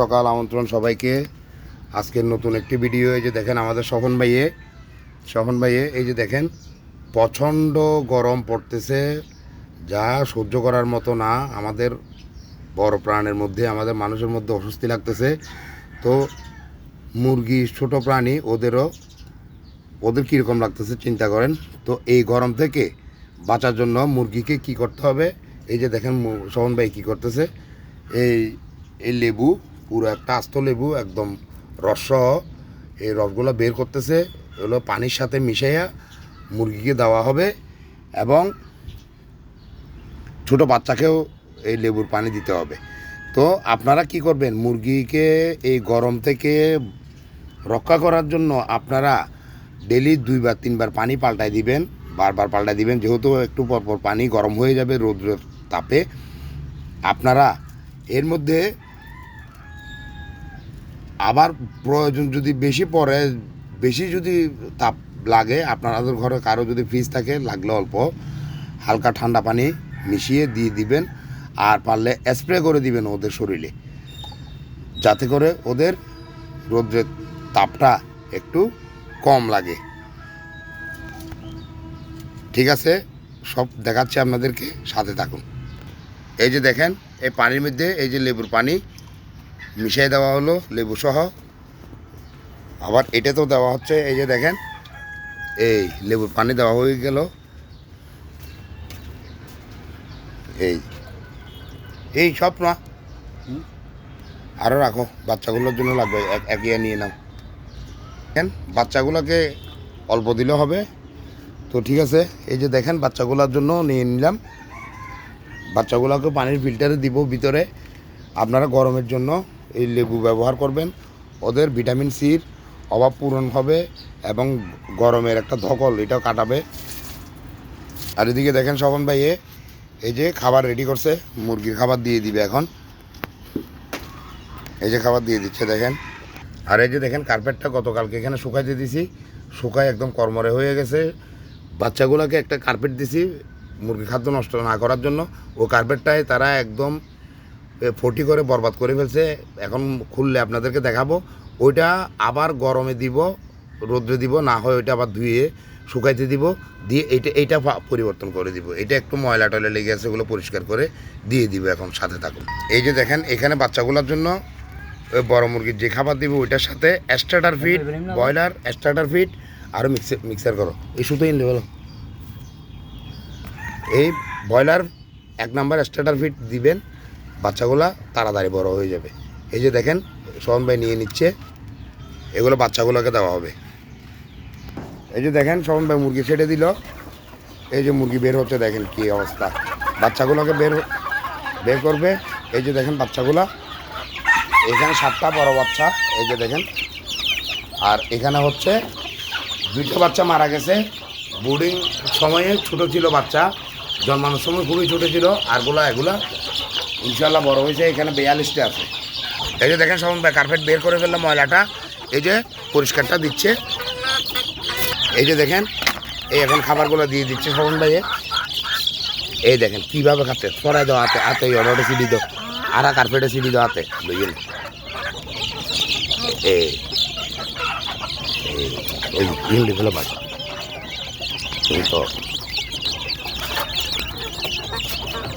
সকাল, আমন্ত্রণ সবাইকে। আজকের নতুন একটি ভিডিও এই যে দেখেন আমাদের শহন ভাইয়ে। শহন ভাইয়ে, এই যে দেখেন, প্রচণ্ড গরম পড়তেছে। যা সহ্য করার মতো না, আমাদের বড় প্রাণের মধ্যে, আমাদের মানুষের মধ্যে অস্বস্তি লাগতেছে। তো মুরগি, ছোট প্রাণী, ওদেরও, ওদের কীরকম লাগতেছে চিন্তা করেন। তো এই গরম থেকে বাঁচার জন্য মুরগিকে কি করতে হবে? এই যে দেখেন শোভন ভাই কী করতেছে? এই এই লেবু পুরো একটা আস্ত লেবু, একদম রস এই রসগুলো বের করতেছে, এগুলো পানির সাথে মিশাইয়া মুরগিকে দেওয়া হবে এবং ছোট বাচ্চাকেও এই লেবুর পানি দিতে হবে। তো আপনারা কি করবেন? মুরগিকে এই গরম থেকে রক্ষা করার জন্য আপনারা ডেলি দুইবার, তিনবার পানি পাল্টাই দিবেন, বারবার পাল্টাই দিবেন। যেহেতু একটু পর পর পানি গরম হয়ে যাবে রৌদ্রের তাপে, আপনারা এর মধ্যে আবার প্রয়োজন যদি বেশি পড়ে, বেশি যদি তাপ লাগে, আপনাদের ঘরে কারও যদি ফ্রিজ থাকে, লাগলে অল্প হালকা ঠান্ডা পানি মিশিয়ে দিয়ে দিবেন, আর পারলে স্প্রে করে দিবেন ওদের শরীরে। যাতে করে ওদের রৌদ্রের তাপটা একটু কম লাগে। ঠিক আছে? সব দেখাচ্ছি আপনাদেরকে, সাথে থাকুন। এই যে দেখেন, এই পানির মধ্যে, এই যে লেবুর পানি মিশিয়ে দেওয়া হলো লেবু সহ আবার এটা তো দেওয়া হচ্ছে, এই যে দেখেন, এই লেবুর পানি দেওয়া হয়ে গেল। এই এই সব না। আরও রাখো, বাচ্চাগুলোর জন্য লাগবে, এক একিয়া নিয়ে নাও। দেখেন, বাচ্চাগুলোকে অল্প দিলেও হবে। তো ঠিক আছে, এই যে দেখেন, বাচ্চাগুলোর জন্য নিয়ে নিলাম। বাচ্চাগুলোকে পানির ফিল্টারে দিব ভিতরে, আপনারা গরমের জন্য। এই লেবু ব্যবহার করবেন। ওদের ভিটামিন সির অভাব পূরণ হবে এবং গরমের একটা ধকল এটাও কাটাবে। আর এদিকে দেখেন শবন ভাইয়ে, এই যে খাবার রেডি করছে, মুরগির খাবার দিয়ে দিবে এখন। এই যে খাবার দিয়ে দিচ্ছে, দেখেন। আর এই যে দেখেন কার্পেটটা গতকালকে এখানে শুকাইতে দিছি, শুকায় একদম কর্মরে হয়ে গেছে। বাচ্চাগুলোকে একটা কার্পেট দিছি মুরগি খাদ্য নষ্ট না করার জন্য। ও কার্পেটটায় তারা একদম ফটি করে বরবাদ করে ফেলছে। এখন খুললে আপনাদেরকে দেখাবো। ওইটা আবার গরমে দিব রোদ্রে দিব না হয় ওইটা আবার ধুয়ে শুকাইতে দিব। দিয়ে এইটা এইটা পরিবর্তন করে দিব। এটা একটু ময়লা টয়লা লেগে আছে ওগুলো পরিষ্কার করে দিয়ে দিব এখন সাথে থাকুন। এই যে দেখেন এখানে বাচ্চাগুলোর জন্য ওই বড় মুরগির যে খাবার দিব ওইটার সাথে starter feed broiler starter feed আরও মিক্সার মিক্সার করো। এই শুধু ইন বলো। এই ব্রয়লার এক নাম্বার স্টার্টার ফিট দিবেন। বাচ্চাগুলা তাড়াতাড়ি বড় হয়ে যাবে। এই যে দেখেন সোহন ভাই নিয়ে নিচ্ছে। এগুলো বাচ্চাগুলোকে দেওয়া হবে। এই যে দেখেন সোহন ভাই মুরগি ছেড়ে দিল। এই যে মুরগি বের হচ্ছে, দেখেন কি অবস্থা। বাচ্চাগুলোকে বের বের করবে। এই যে দেখেন বাচ্চাগুলা। এখানে সাতটা বড় বাচ্চা। এই যে দেখেন। আর এখানে হচ্ছে, দুইটা বাচ্চা মারা গেছে। বোর্ডিং সময়ে ছোট ছিল বাচ্চা। জন্মানোর সময় খুবই ছোট ছিল। আরগুলা এগুলা ইনশাল্লাহ বড় হয়েছে এখানে বিয়াল্লিশটা আছে এই যে দেখেন সব কার্পেট বের করে ফেললাম ময়লাটা এই যে পরিষ্কারটা দিচ্ছে এই যে দেখেন এই এখন খাবারগুলো দিয়ে দিচ্ছে শোভন ভাইয়ে এই দেখেন কীভাবে খাচ্ছে সরাই দাও হাতে হাতে এই অর্ডারটা সিডি দাও আরা কার্পেটে সিডি দাও হাতে বুঝলেন এই এই এই তো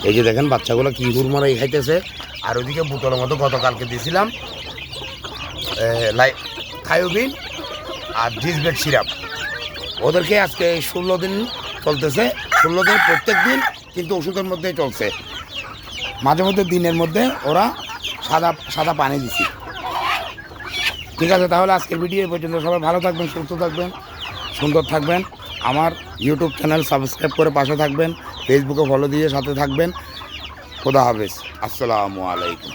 এই যে দেখেন বাচ্চাগুলো কি হুড়মরাই খাইতেছে। আর ওইদিকে বোতলের মতো গতকালকে দিয়েছিলাম থায়োবিন আর ডিসবেট সিরাপ। ওদেরকে আজকে ষোলো দিন চলতেছে, ষোলো দিন প্রত্যেক দিন কিন্তু ওষুধের মধ্যেই চলছে। মাঝে মধ্যে দিনের মধ্যে ওরা সাদা সাদা পানি দিছি। ঠিক আছে, তাহলে আজকের ভিডিও পর্যন্ত। সবাই ভালো থাকবেন, সুস্থ থাকবেন, সুন্দর থাকবেন। আমার ইউটিউব চ্যানেল সাবস্ক্রাইব করে পাশে থাকবেন ফেসবুকে ফলো দিয়ে সাথে থাকবেন। খোদা হাফেজ। আসসালামু আলাইকুম।